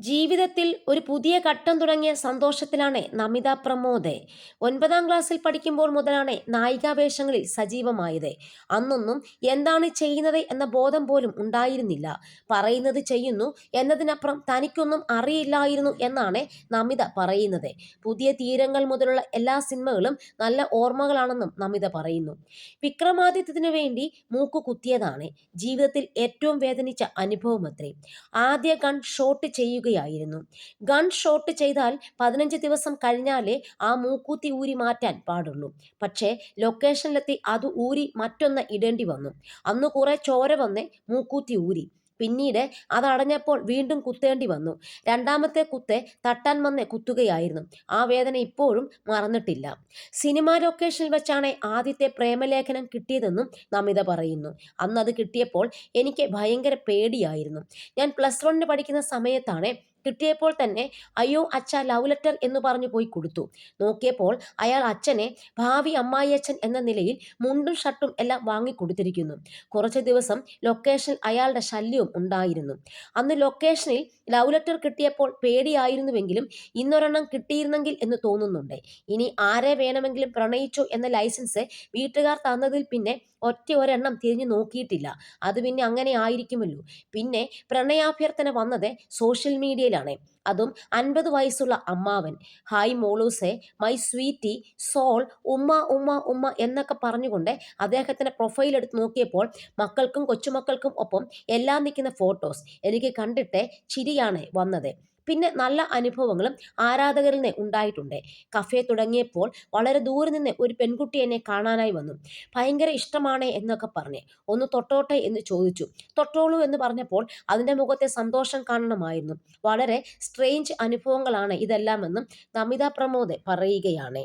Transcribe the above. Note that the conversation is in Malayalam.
ജീവിതത്തിൽ ഒരു പുതിയ ഘട്ടം തുടങ്ങിയ സന്തോഷത്തിലാണ് നമിത പ്രമോദ്. ഒൻപതാം ക്ലാസ്സിൽ പഠിക്കുമ്പോൾ മുതലാണ് നായികാവേഷങ്ങളിൽ സജീവമായത്. അന്നൊന്നും എന്താണ് ചെയ്യുന്നത് എന്ന ബോധം പോലും ഉണ്ടായിരുന്നില്ല. പറയുന്നത് ചെയ്യുന്നു എന്നതിനപ്പുറം തനിക്കൊന്നും അറിയില്ലായിരുന്നു എന്നാണ് നമിത പറയുന്നത്. പുതിയ തീരങ്ങൾ മുതലുള്ള എല്ലാ സിനിമകളും നല്ല ഓർമ്മകളാണെന്നും നമിത പറയുന്നു. വിക്രമാദിത്യത്തിനു വേണ്ടി മൂക്കു കുത്തിയതാണ്. ജീവിതത്തിൽ ഏറ്റവും വേദനിച്ച അനുഭവമത്രേ ആദ്യ കൺ ഷോട്ട് ചെയ്യുകയായിരുന്നു ഗൺ ഷോട്ട് ചെയ്താൽ പതിനഞ്ച് ദിവസം കഴിഞ്ഞാലേ ആ മൂക്കൂത്തി ഊരി മാറ്റാൻ പാടുള്ളൂ. പക്ഷേ ലൊക്കേഷനിലെത്തി അത് ഊരി മറ്റൊന്ന് ഇടേണ്ടി വന്നു. അന്ന് കുറേ ചോര വന്ന് മൂക്കൂത്തി ഊരി. പിന്നീട് അതടഞ്ഞപ്പോൾ വീണ്ടും കുത്തേണ്ടി വന്നു. രണ്ടാമത്തെ കുത്തെ തട്ടാൻ വന്ന് കുത്തുകയായിരുന്നു. ആ വേദന ഇപ്പോഴും മറന്നിട്ടില്ല. സിനിമാ ലൊക്കേഷനിൽ വെച്ചാണ് ആദ്യത്തെ പ്രേമലേഖനം കിട്ടിയതെന്നും നമിത പറയുന്നു. അന്ന് അത് കിട്ടിയപ്പോൾ എനിക്ക് ഭയങ്കര പേടിയായിരുന്നു. ഞാൻ പ്ലസ് വണ്ണിന് പഠിക്കുന്ന സമയത്താണ് കിട്ടിയപ്പോൾ തന്നെ അയ്യോ അച്ഛ ലവ് ലെറ്റർ എന്ന് പറഞ്ഞു പോയി കൊടുത്തു. നോക്കിയപ്പോൾ അയാൾ അച്ഛനെ ഭാവി അമ്മായിയച്ഛൻ എന്ന നിലയിൽ മുണ്ടും ഷർട്ടും എല്ലാം വാങ്ങിക്കൊടുത്തിരിക്കുന്നു കുറച്ച് ദിവസം ലൊക്കേഷൻ അയാളുടെ ശല്യവും ഉണ്ടായിരുന്നു. അന്ന് ലൊക്കേഷനിൽ ലവ് ലെറ്റർ കിട്ടിയപ്പോൾ പേടിയായിരുന്നുവെങ്കിലും ഇന്നൊരെണ്ണം കിട്ടിയിരുന്നെങ്കിൽ എന്ന് തോന്നുന്നുണ്ട്. ഇനി ആരെ വേണമെങ്കിലും പ്രണയിച്ചു എന്ന ലൈസൻസ് വീട്ടുകാർ തന്നതിൽ പിന്നെ ഒറ്റ ഒരെണ്ണം തിരിഞ്ഞു നോക്കിയിട്ടില്ല. അത് പിന്നെ അങ്ങനെ ആയിരിക്കുമല്ലോ. പിന്നെ പ്രണയാഭ്യർത്ഥന വന്നത് സോഷ്യൽ മീഡിയയിലാണ് അതും അൻപത് വയസ്സുള്ള അമ്മാവൻ. ഹായ് മോളൂസെ മൈ സ്വീറ്റി സോൾ ഉമ്മ ഉമ്മ ഉമ്മ എന്നൊക്കെ പറഞ്ഞുകൊണ്ട് അദ്ദേഹത്തിന്റെ പ്രൊഫൈൽ എടുത്ത് നോക്കിയപ്പോൾ മക്കൾക്കും കൊച്ചുമക്കൾക്കും ഒപ്പം എല്ലാം നിൽക്കുന്ന ഫോട്ടോസ് എനിക്ക് കണ്ടിട്ട് ചിരിയാണ് വന്നത്. പിന്നെ നല്ല അനുഭവങ്ങളും ആരാധകരിൽ നിന്ന് ഉണ്ടായിട്ടുണ്ട്. കഫേ തുടങ്ങിയപ്പോൾ വളരെ ദൂരെ നിന്ന് ഒരു പെൺകുട്ടി എന്നെ കാണാനായി വന്നു. ഭയങ്കര ഇഷ്ടമാണ് എന്നൊക്കെ പറഞ്ഞ്. ഒന്ന് തൊട്ടോട്ടെ എന്ന് ചോദിച്ചു. തൊട്ടോളൂ എന്ന് പറഞ്ഞപ്പോൾ അതിന്റെ മുഖത്തെ സന്തോഷം കാണണമായിരുന്നു. വളരെ സ്ട്രേഞ്ച് അനുഭവങ്ങളാണ് ഇതെല്ലാമെന്നും നമിത പ്രമോദ് പറയുകയാണ്.